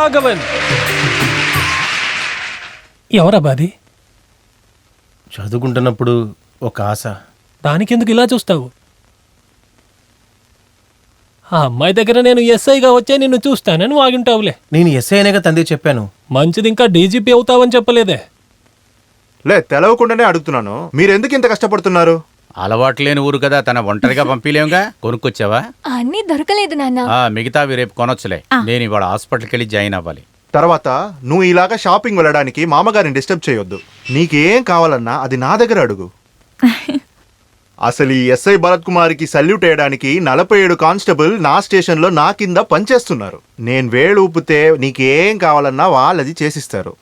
రాఘవన్. ఎవరా బాది? చదువుకుంటున్నప్పుడు ఒక ఆశ. దానికెందుకు ఇలా చూస్తావు? ఆ అమ్మాయి దగ్గర నేను ఎస్ఐగా వచ్చే నిన్ను చూస్తానని వాగింటావులే. నేను ఎస్ఐ అనేగా తండ్రి చెప్పాను. మంచిది ఇంకా డీజీపీ అవుతావని చెప్పలేదే. లే తెలవకుండానే అడుగుతున్నాను. మీరెందుకు ఇంత కష్టపడుతున్నారు? అలవాటు లేని ఊరు కదా తన ఒంటరిగా పంపిలేముగా? కొనుక్కొచ్చావా? అన్నీ దొరకలేదు నాన్న. ఆ మిగతావి రేపు కొనొచ్చులే. నేను ఇవాళ హాస్పిటల్కి వెళ్ళి జాయిన్ అవ్వాలి. తర్వాత నువ్వు ఇలాగా షాపింగ్ వెళ్ళడానికి మామగారిని డిస్టర్బ్ చేయొద్దు. నీకేం కావాలన్నా అది నా దగ్గర అడుగు. అసలు ఈ ఎస్ఐ భరత్ కుమార్కి సల్యూట్ వేయడానికి నలభై ఏడు కానిస్టేబుల్ నా స్టేషన్లో నా కింద పనిచేస్తున్నారు. నేను వేలు ఊపితే నీకేం కావాలన్నా వాళ్ళది చేసిస్తారు.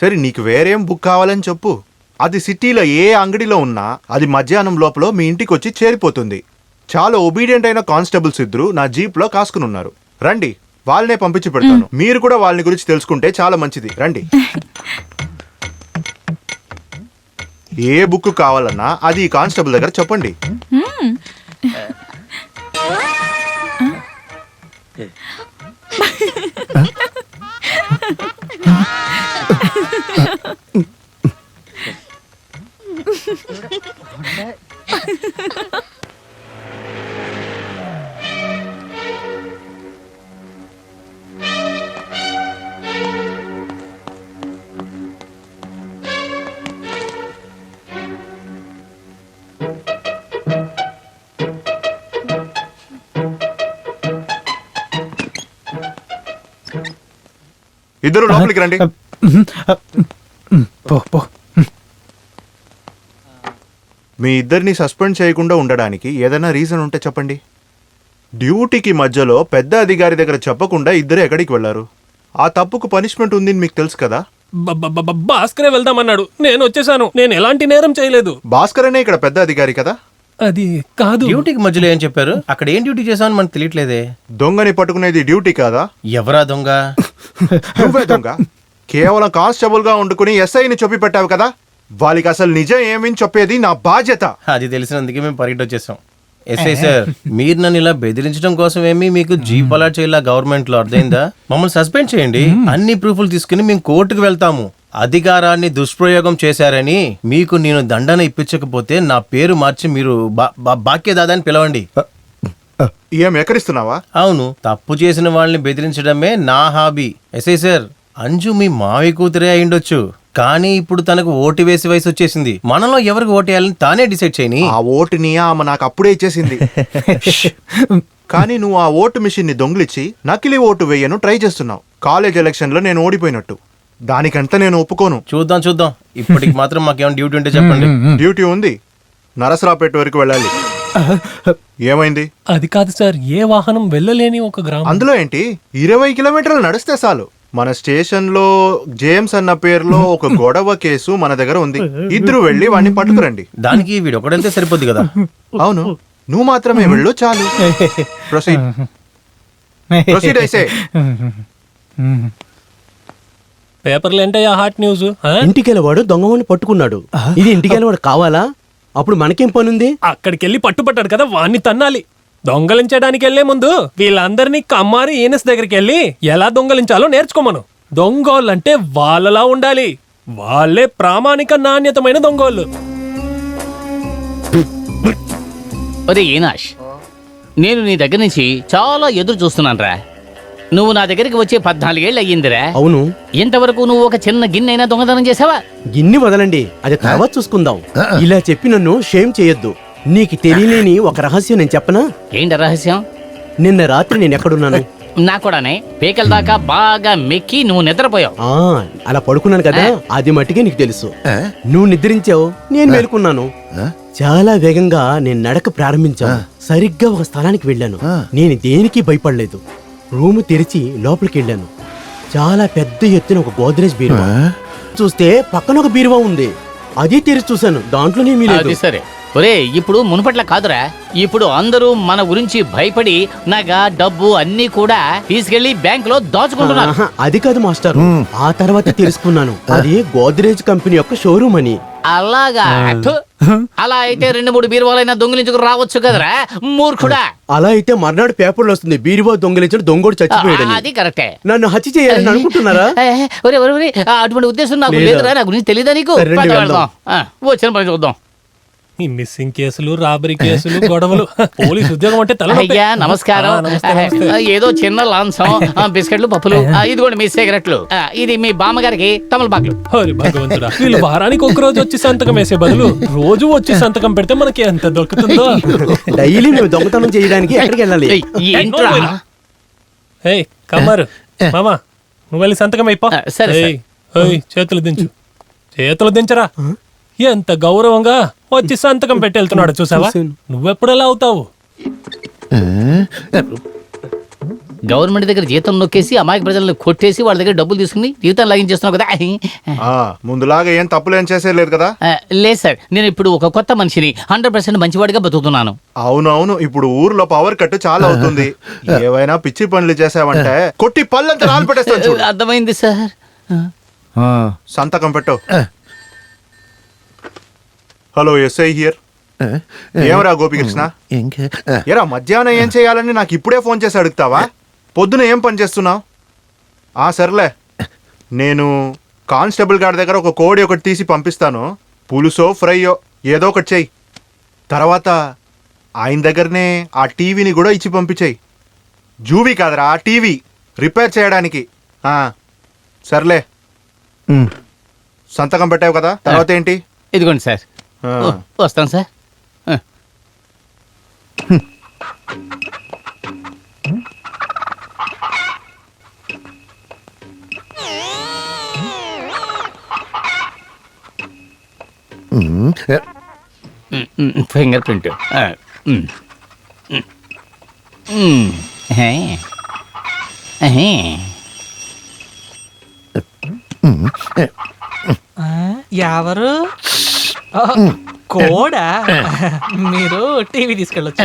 సరే నీకు వేరేం బుక్ కావాలని చెప్పు. అది సిటీలో ఏ అంగడిలో ఉన్నా అది మధ్యాహ్నం లోపల మీ ఇంటికి వచ్చి చేరిపోతుంది. చాలా ఒబీడియంట్ అయిన కానిస్టేబుల్స్ ఇద్దరు నా జీప్లో కాసుకుని ఉన్నారు రండి వాళ్ళనే పంపించి పెడతాను. మీరు కూడా వాళ్ళని గురించి తెలుసుకుంటే చాలా మంచిది. రండి. ఏ బుక్ కావాలన్నా అది ఈ కానిస్టేబుల్ దగ్గర చెప్పండి. ఇద్దరు లోపలికి రండి. పో పో. మీ ఇద్దరిని సస్పెండ్ చేయకుండా ఉండడానికి ఏదైనా రీజన్ ఉంటే చెప్పండి. డ్యూటీకి మధ్యలో పెద్ద అధికారి దగ్గర చెప్పకుండా ఇద్దరు ఎక్కడికి వెళ్ళారు? ఆ తప్పుకు పనిష్మెంట్ ఉంది మీకు తెలుసు కదా? భాస్కరే వెళ్దామన్నాడు. నేను వచ్చేసాను. నేను ఎలాంటి నేరం చేయలేదు. భాస్కర్ అనే ఇక్కడ పెద్ద అధికారి కదా? అది కాదు. డ్యూటీకి మధ్యలో ఏం చెప్పారు? అక్కడ ఏం డ్యూటీ చేసామని మనకు తెలియట్లేదే. దొంగని పట్టుకునేది డ్యూటీ కాదా? ఎవరా దొంగ? నువ్వే దొంగ. కేవలం కానిస్టేబుల్గా వండుకుని ఎస్ఐని చెప్పి పెట్టావు కదా? వాళ్ళకి అసలు నిజం ఏమని చెప్పేది నా బాధ్యత. అది తెలిసినందుకే మేము పరిగెట్ వచ్చేసాం ఎస్ఐ సార్ మీరు నన్ను ఇలా బెదిరించడం కోసం ఏమి మీకు జీప్ అలాట్ చేయాల గవర్నమెంట్లో అర్థమైందా? మమ్మల్ని సస్పెండ్ చేయండి. అన్ని ప్రూఫ్లు తీసుకుని మేము కోర్టుకు వెళ్తాము. అధికారాన్ని దుష్ప్రయోగం చేశారని మీకు నేను దండన ఇప్పించకపోతే నా పేరు మార్చి మీరు బాక్యదాదా అని పిలవండి. ఏం ఎక్కడిస్తున్నావా అవును తప్పు చేసిన వాళ్ళని బెదిరించడమే నా హాబీ. ఎస్ఐ సార్ అంజు మీ మావి కూతురే అయిండొచ్చు కానీ ఇప్పుడు తనకు ఓటు వేసి వయసు వచ్చేసింది. మనలో ఎవరికి ఓటు వేయాలని తానే డిసైడ్ చేయని. ఆ ఓటుని ఆమె నాకు అప్పుడే ఇచ్చేసింది. కానీ నువ్వు ఆ ఓటు మిషన్ని దొంగిలిచ్చి నకిలీ ఓటు వేయను ట్రై చేస్తున్నావు. కాలేజ్ ఎలక్షన్లో నేను ఓడిపోయినట్టు. దానికంతా నేను ఒప్పుకోను. చూద్దాం చూద్దాం. ఇప్పటికి మాత్రం మాకేమైనా డ్యూటీ ఉంటే చెప్పండి. డ్యూటీ ఉంది. నరసరావుపేట వరకు వెళ్ళాలి. ఏమైంది? అది కాదు సార్ ఏ వాహనం వెళ్ళలేని ఒక గ్రామం. అందులో ఏంటి? ఇరవై కిలోమీటర్లు నడిస్తే చాలు. మన స్టేషన్లో జేమ్స్ అన్న పేరులో ఒక గొడవ కేసు మన దగ్గర ఉంది. ఇద్దరు వెళ్ళి వాడిని పట్టుకురండి. దానికి వీడు ఒకడంతే సరిపోద్ది కదా. అవును. నువ్వు మాత్రమే వెళ్ళు చాలు. ప్రొసీడ్ ప్రొసీడ్ అయితే పేపర్లు ఏంటయ్యా హాట్ న్యూస్? ఇంటికెళ్ళవాడు దొంగవాడిని పట్టుకున్నాడు. ఇది ఇంటికెళ్ళవాడు కావాలా? అప్పుడు మనకేం పనుంది? అక్కడికి వెళ్ళి పట్టుపట్టాడు కదా వాణ్ణి తన్నాలి. దొంగలించడానికి వెళ్ళే ముందు వీళ్ళందరినీ కమ్మారి ఈనస్ దగ్గరికి వెళ్ళి ఎలా దొంగలించాలో నేర్చుకోమను. దొంగోళ్ళంటే వాళ్ళలా ఉండాలి. వాళ్ళే ప్రామాణిక నాణ్యతమైన దొంగోళ్ళు. ఒరే ఈనాష్ నేను నీ దగ్గర నుంచి చాలా ఎదురు చూస్తున్నాను రా నువ్వు నా దగ్గరికి వచ్చే పద్నాలుగేళ్ళు అయ్యిందిరా. అవును. ఇంతవరకు నువ్వు ఒక చిన్న గిన్నె అయినా దొంగతనం చేసావా? గిన్ని వదలండి. అది తర్వాత చూసుకుందాం. ఇలా చెప్పి నన్ను షేమ్ చేయొద్దు. నీకు తెలియలేని ఒక రహస్యం నేను చెప్పనా? ఏంటి రహస్యం? నిన్న రాత్రి నేను ఎక్కడున్నాను? నా కూడానే. పేకల దాకా బాగా మెక్కి నువ్వు నిద్రపోయావు. ఆ అలా పడుకున్నాను కదా. అది మట్టుకే నీకు తెలుసు. నువ్వు నిద్రించావు నేను మేలుకున్నాను. చాలా వేగంగా నేను నడక ప్రారంభించాను. సరిగ్గా ఒక స్థలానికి వెళ్ళాను. నేను దేనికి భయపడలేదు. రూము తెరిచి లోపలికి వెళ్ళాను చాలా పెద్ద ఎత్తున ఒక గోద్రేజ్ బీరువా. చూస్తే పక్కన ఒక బీరువా ఉంది. అది తెరిచి చూశాను. దాంట్లోనేమీ లేదు. అది సరే. ఒరే ఇప్పుడు మునుపట్ల కాదురా. ఇప్పుడు అందరూ మన గురించి భయపడి నగ డబ్బు అన్నీ కూడా తీసుకెళ్ళి బ్యాంక్లో దాచుకుంటున్నారు. ఆహా, అది కాదు మాస్టర్. ఆ తర్వాత తెలుసుకున్నాను. అది గోద్రేజ్ కంపెనీ యొక్క షోరూమ్ అని. అలాగా థు. అలా అయితే రెండు మూడు బీరువాలైనా దొంగిలించుకు రావచ్చు కదరా మూర్ఖుడా అలా అయితే మర్నాడు పేపర్లో వస్తుంది బీరువా దొంగిలించిన దొంగోడు ఆ, చచ్చిపోయాడని అది కరెక్టే నన్ను హత్య చేయాలని అనుకుంటున్నారా ఏ, ఒరే, ఒరే, ఒరే, ఆ, అటువంటి ఉద్దేశం నాకు లేదా? లేదురా నా గురించి తెలియదా నీకు పద. వెళ్దాం. ఆ, వచ్చిన పని చూద్దాం ఈ మిస్సింగ్ కేసులు రాబరీ కేసులు గొడవలు. పోలీస్ ఉద్యోగం అంటే తల అయ్యా నమస్కారం. ఏదో చిన్న లాంఛం ఆ, బిస్కెట్లు పప్పులు. ఆ, ఇదిగోండి మీ సిగరెట్లు. ఆ, ఇది మీ బామ్మగారికి తమలపాకులు. హరి భగవంతుడా వీళ్ళు వారానికి ఒక రోజు వచ్చి సంతకం వేసే బదులు రోజు వచ్చి సంతకం పెడితే మనకి ఎంత దొరుకుతుందో. డైలీ మేము దొంగతనం చేయడానికి ఎక్కడికి వెళ్ళాలి? ఏయ్, కమ్మరు. మామా నువ్వు వెళ్ళి సంతకం అయిపో. సరే, చేతులు దించు. చేతులు దించరా. ఎంత గౌరవంగా వచ్చి సంతకం పెట్టి వెళ్తున్నాడు చూసావా. నువ్వెప్పుడు ఎలా అవుతావు? గవర్నమెంట్ దగ్గర జీతం నొక్కేసి అమాయక ప్రజలను కొట్టేసి వాళ్ళ దగ్గర డబ్బులు తీసుకుని జీతం లాగించేస్తున్నావు కదా? ఆ, ముందులాగా ఏం తప్పులు ఏం చేసేయలేదు కదా? లేదు సార్. నేను ఇప్పుడు ఒక కొత్త మనిషిని హండ్రెడ్ పర్సెంట్ మంచివాడిగా బతుకుతున్నాను. అవునవును ఇప్పుడు ఊర్లో పవర్ కట్ చాలా అవుతుంది. ఏవైనా పిచ్చి పనులు చేసావంటే కొట్టి పళ్ళంతా రాలు అర్థమైంది సార్. ఆ. సంతకం పెట్టు. హలో ఎస్ఐ హియర్ ఏమరా గోపికృష్ణ? ఎరా మధ్యాహ్నం ఏం చేయాలని నాకు ఇప్పుడే ఫోన్ చేసి అడుగుతావా? పొద్దున ఏం పని చేస్తున్నావు? ఆ సర్లే. నేను కానిస్టేబుల్ గారి దగ్గర ఒక కోడి ఒకటి తీసి పంపిస్తాను. పులుసో ఫ్రైయో ఏదో ఒకటి చెయ్యి తర్వాత ఆయన దగ్గరనే ఆ టీవీని కూడా ఇచ్చి పంపించేయి. జూవీ కాదరా ఆ టీవీ. రిపేర్ చేయడానికి. ఆ, సర్లే. సంతకం పెట్టావు కదా? తర్వాత ఏంటి? ఇదిగోండి సార్. వస్తాను సార్. ఆ. Finger print. ఎవరు? కోడా? మీరు టీవీ తీసుకెళ్ళొచ్చు.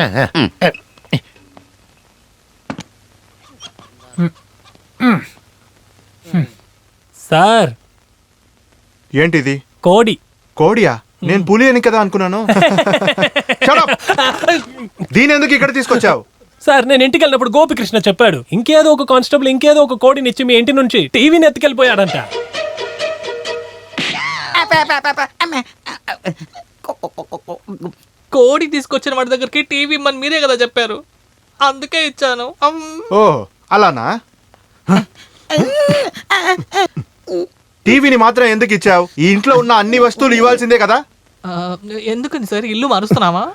సార్. ఏంటిది? కోడి. కోడియా? నేను పులి అని కదా అనుకున్నాను! దీని ఎందుకు ఇక్కడ తీసుకొచ్చావు? సార్ నేను ఇంటికి వెళ్ళినప్పుడు గోపికృష్ణ చెప్పాడు. ఇంకేదో ఒక కానిస్టేబుల్ ఇంకేదో ఒక కోడిని ఇచ్చి మీ ఇంటి నుంచి టీవీని ఎత్తుకెళ్ళిపోయాడంట. కోడి తీసుకొచ్చిన వాడి దగ్గరికి టీవీ ఇమ్మని మీరే కదా చెప్పారు. అందుకే ఇచ్చాను. అమ్. ఓ అలానా? టీవీని మాత్రం ఎందుకు ఇచ్చావు? ఈ ఇంట్లో ఉన్న అన్ని వస్తువులు ఇవ్వాల్సిందే కదా? ఎందుకని సార్? ఇల్లు మారుస్తున్నావా?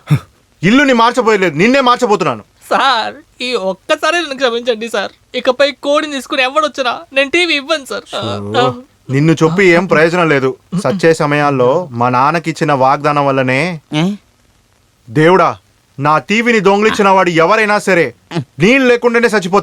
ఇల్లుని మార్చబోయలేదు నిన్నే మార్చబోతున్నాను. సార్ ఈ ఒక్కసారి నన్ను క్షమించండి సార్. ఇకపై కోడిని తీసుకుని ఎవడొచ్చినా నేను టీవీ ఇవ్వను సార్. నిన్ను చెప్పి ఏం ప్రయోజనం లేదు. సచ్చే సమయాల్లో మా నాన్నకిచ్చిన వాగ్దానం వల్లనే దేవుడా నా టీవీని దొంగిలించిన వాడు ఎవరైనా సరే నేను లేకుండానే చచ్చిపోతాను